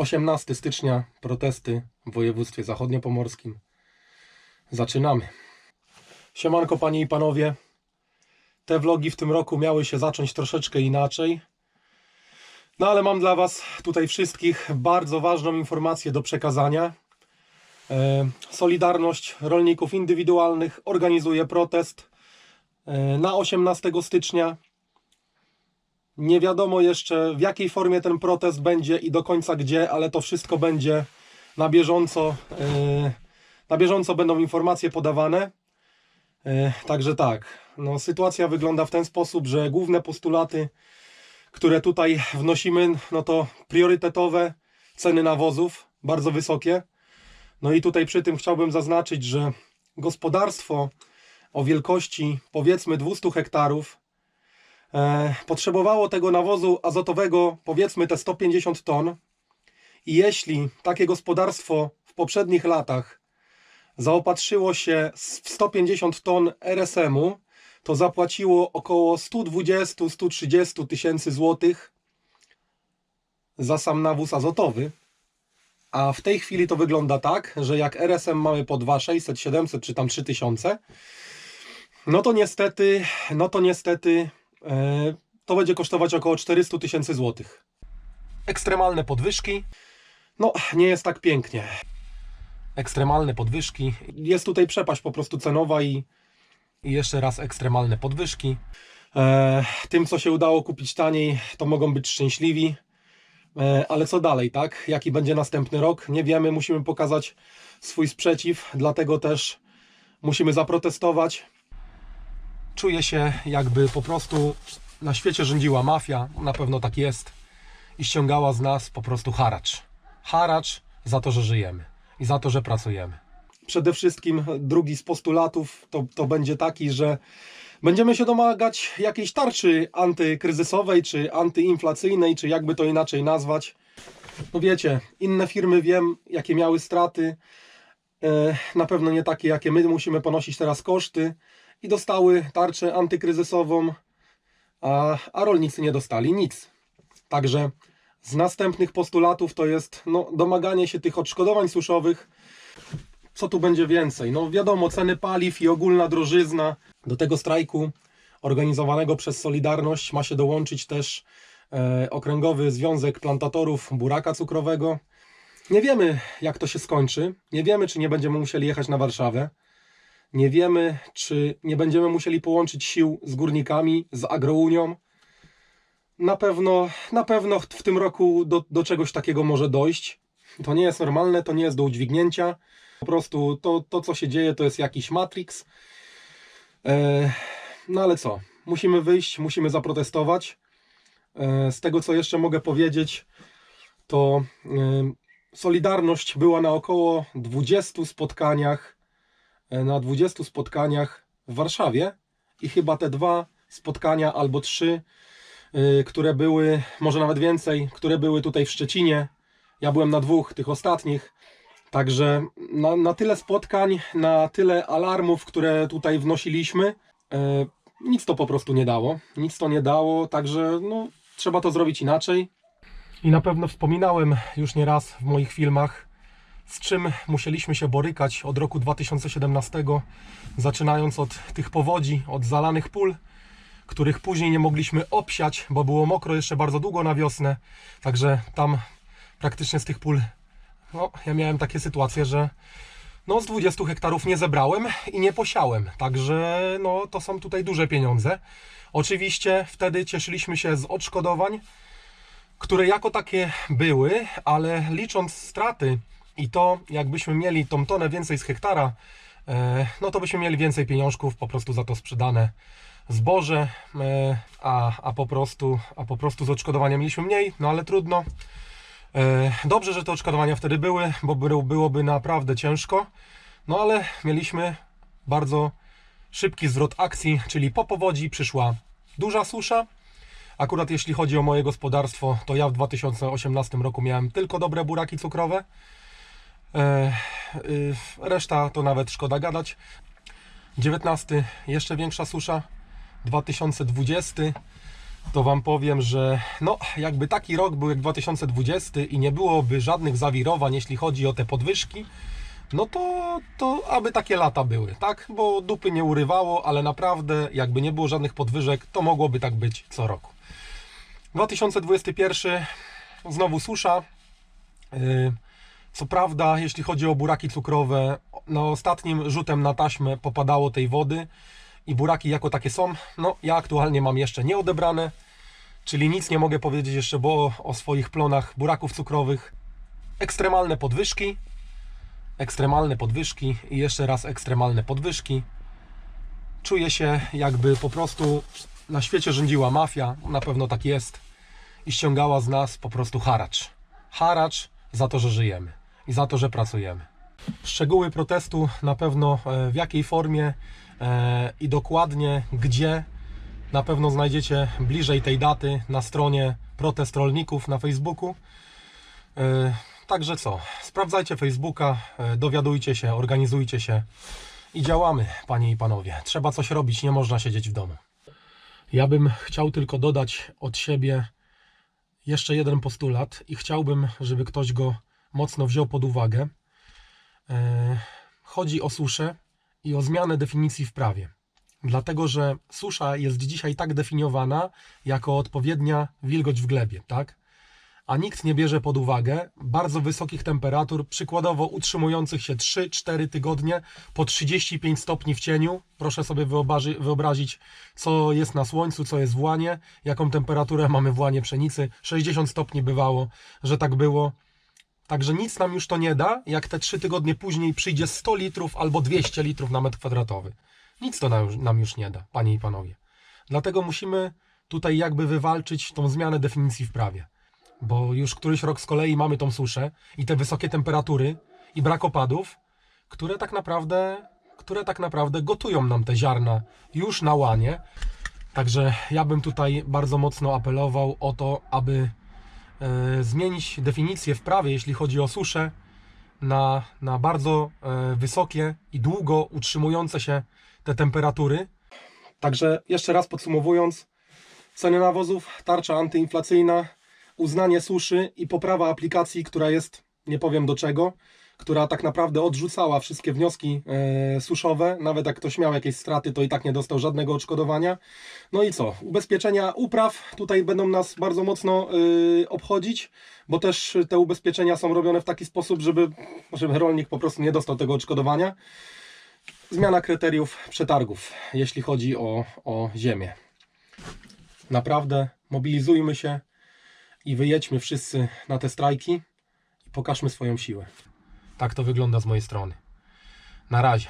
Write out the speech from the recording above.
18 stycznia, protesty w województwie zachodniopomorskim. Zaczynamy. Siemanko panie i panowie. Te vlogi w tym roku miały się zacząć troszeczkę inaczej. No ale mam dla was tutaj wszystkich bardzo ważną informację do przekazania. E, Solidarność Rolników Indywidualnych organizuje protest e, na 18 stycznia. Nie wiadomo jeszcze w jakiej formie ten protest będzie i do końca gdzie, ale to wszystko będzie na bieżąco. e, Na bieżąco będą informacje podawane. E, Także tak, no, sytuacja wygląda w ten sposób, że główne postulaty, które tutaj wnosimy, no to priorytetowe ceny nawozów, bardzo wysokie. No i tutaj przy tym chciałbym zaznaczyć, że gospodarstwo o wielkości powiedzmy 200 hektarów potrzebowało tego nawozu azotowego powiedzmy te 150 ton. I jeśli takie gospodarstwo w poprzednich latach zaopatrzyło się w 150 ton RSM-u, to zapłaciło około 120-130 tysięcy złotych za sam nawóz azotowy. A w tej chwili to wygląda tak, że jak RSM mamy po 2600, 700 czy tam 3000, no to niestety, no to niestety e, to będzie kosztować około 400 tysięcy złotych. Ekstremalne podwyżki. No, nie jest tak pięknie. Ekstremalne podwyżki. Jest tutaj przepaść po prostu cenowa i, i jeszcze raz ekstremalne podwyżki. E, tym, co się udało kupić taniej, to mogą być szczęśliwi. E, Ale co dalej, tak? Jaki będzie następny rok? Nie wiemy, musimy pokazać swój sprzeciw, dlatego też musimy zaprotestować. Czuję się, jakby po prostu na świecie rządziła mafia, na pewno tak jest, i ściągała z nas po prostu haracz. Haracz za to, że żyjemy i za to, że pracujemy. Przede wszystkim drugi z postulatów to, to będzie taki, że Będziemy się domagać jakiejś tarczy antykryzysowej, czy antyinflacyjnej, czy jakby to inaczej nazwać. No wiecie, inne firmy wiem, jakie miały straty. E, Na pewno nie takie, jakie my musimy ponosić teraz koszty. I dostały tarczę antykryzysową, a, a rolnicy nie dostali nic. Także z następnych postulatów to jest no, domaganie się tych odszkodowań suszowych co tu będzie więcej? No wiadomo, ceny paliw i ogólna drożyzna. Do tego strajku organizowanego przez Solidarność ma się dołączyć też e, Okręgowy Związek Plantatorów Buraka Cukrowego. Nie wiemy, jak to się skończy. Nie wiemy, czy nie będziemy musieli jechać na Warszawę. Nie wiemy, czy nie będziemy musieli połączyć sił z górnikami, z Agrounią. Na pewno, na pewno w tym roku do, do czegoś takiego może dojść. To nie jest normalne, to nie jest do udźwignięcia. Po prostu to, to co się dzieje, to jest jakiś Matrix. E, no ale co? Musimy wyjść, musimy zaprotestować. E, z tego, co jeszcze mogę powiedzieć, to e, Solidarność była na około 20 spotkaniach, na 20 spotkaniach w Warszawie i chyba te dwa spotkania albo trzy, e, które były, może nawet więcej, które były tutaj w Szczecinie. Ja byłem na dwóch, tych ostatnich. Także na, na tyle spotkań, na tyle alarmów, które tutaj wnosiliśmy, e, nic to po prostu nie dało. Nic to nie dało, także no, trzeba to zrobić inaczej. I na pewno wspominałem już nie raz w moich filmach, z czym musieliśmy się borykać od roku 2017, zaczynając od tych powodzi, od zalanych pól, których później nie mogliśmy obsiać, bo było mokro jeszcze bardzo długo na wiosnę. Także tam praktycznie z tych pól no, ja miałem takie sytuacje, że no, z 20 hektarów nie zebrałem i nie posiałem. Także no, to są tutaj duże pieniądze. Oczywiście wtedy cieszyliśmy się z odszkodowań, które jako takie były, ale licząc straty i to, jakbyśmy mieli tą tonę więcej z hektara, e, no to byśmy mieli więcej pieniążków po prostu za to sprzedane zboże, e, a, a, po prostu, a po prostu z odszkodowania mieliśmy mniej, no ale trudno. E, Dobrze, że te odszkodowania wtedy były, bo by- byłoby naprawdę ciężko. No ale mieliśmy bardzo szybki zwrot akcji, czyli po powodzi przyszła duża susza. Akurat jeśli chodzi o moje gospodarstwo, to ja w 2018 roku miałem tylko dobre buraki cukrowe. Y, Reszta to nawet szkoda gadać. 19 jeszcze większa susza. 2020 to Wam powiem, że no, jakby taki rok był jak 2020 i nie byłoby żadnych zawirowań, jeśli chodzi o te podwyżki, no to, to aby takie lata były, tak? Bo dupy nie urywało, ale naprawdę, jakby nie było żadnych podwyżek, to mogłoby tak być co roku. 2021 znowu susza. Yy, Co prawda, jeśli chodzi o buraki cukrowe, no ostatnim rzutem na taśmę popadało tej wody i buraki jako takie są. No, ja aktualnie mam jeszcze nieodebrane, czyli nic nie mogę powiedzieć jeszcze bo o swoich plonach buraków cukrowych. Ekstremalne podwyżki, ekstremalne podwyżki i jeszcze raz ekstremalne podwyżki. Czuję się jakby po prostu na świecie rządziła mafia, na pewno tak jest i ściągała z nas po prostu haracz. Haracz za to, że żyjemy i za to, że pracujemy. Szczegóły protestu na pewno e, w jakiej formie e, i dokładnie gdzie na pewno znajdziecie bliżej tej daty na stronie Protest Rolników na Facebooku. E, Także co, sprawdzajcie Facebooka, dowiadujcie się, organizujcie się i działamy, panie i panowie. Trzeba coś robić, nie można siedzieć w domu. Ja bym chciał tylko dodać od siebie jeszcze jeden postulat i chciałbym, żeby ktoś go mocno wziął pod uwagę. E, Chodzi o suszę i o zmianę definicji w prawie. Dlatego, że susza jest dzisiaj tak definiowana jako odpowiednia wilgoć w glebie, tak? A nikt nie bierze pod uwagę bardzo wysokich temperatur, przykładowo utrzymujących się 3-4 tygodnie po 35 stopni w cieniu. Proszę sobie wyobrazi- wyobrazić, co jest na słońcu, co jest w łanie, jaką temperaturę mamy w łanie pszenicy. 60 stopni bywało, że tak było. Także nic nam już to nie da, jak te 3 tygodnie później przyjdzie 100 litrów albo 200 litrów na metr kwadratowy. Nic to nam już, nie da, panie i panowie. Dlatego musimy tutaj jakby wywalczyć tą zmianę definicji w prawie. Bo już któryś rok z kolei mamy tą suszę i te wysokie temperatury i brak opadów, które tak naprawdę, które tak naprawdę gotują nam te ziarna już na łanie. Także ja bym tutaj bardzo mocno apelował o to, aby zmienić definicję w prawie, jeśli chodzi o suszę, na, na bardzo e, wysokie i długo utrzymujące się te temperatury. Także jeszcze raz podsumowując, ceny nawozów, tarcza antyinflacyjna, uznanie suszy i poprawa aplikacji, która jest, nie powiem do czego, która tak naprawdę odrzucała wszystkie wnioski e, suszowe. Nawet jak ktoś miał jakieś straty, to i tak nie dostał żadnego odszkodowania. No i co? Ubezpieczenia upraw tutaj będą nas bardzo mocno e, obchodzić, bo też te ubezpieczenia są robione w taki sposób, żeby, żeby rolnik po prostu nie dostał tego odszkodowania. Zmiana kryteriów przetargów, jeśli chodzi o, o ziemię. Naprawdę mobilizujmy się i wyjedźmy wszyscy na te strajki i pokażmy swoją siłę. Tak to wygląda z mojej strony. Na razie.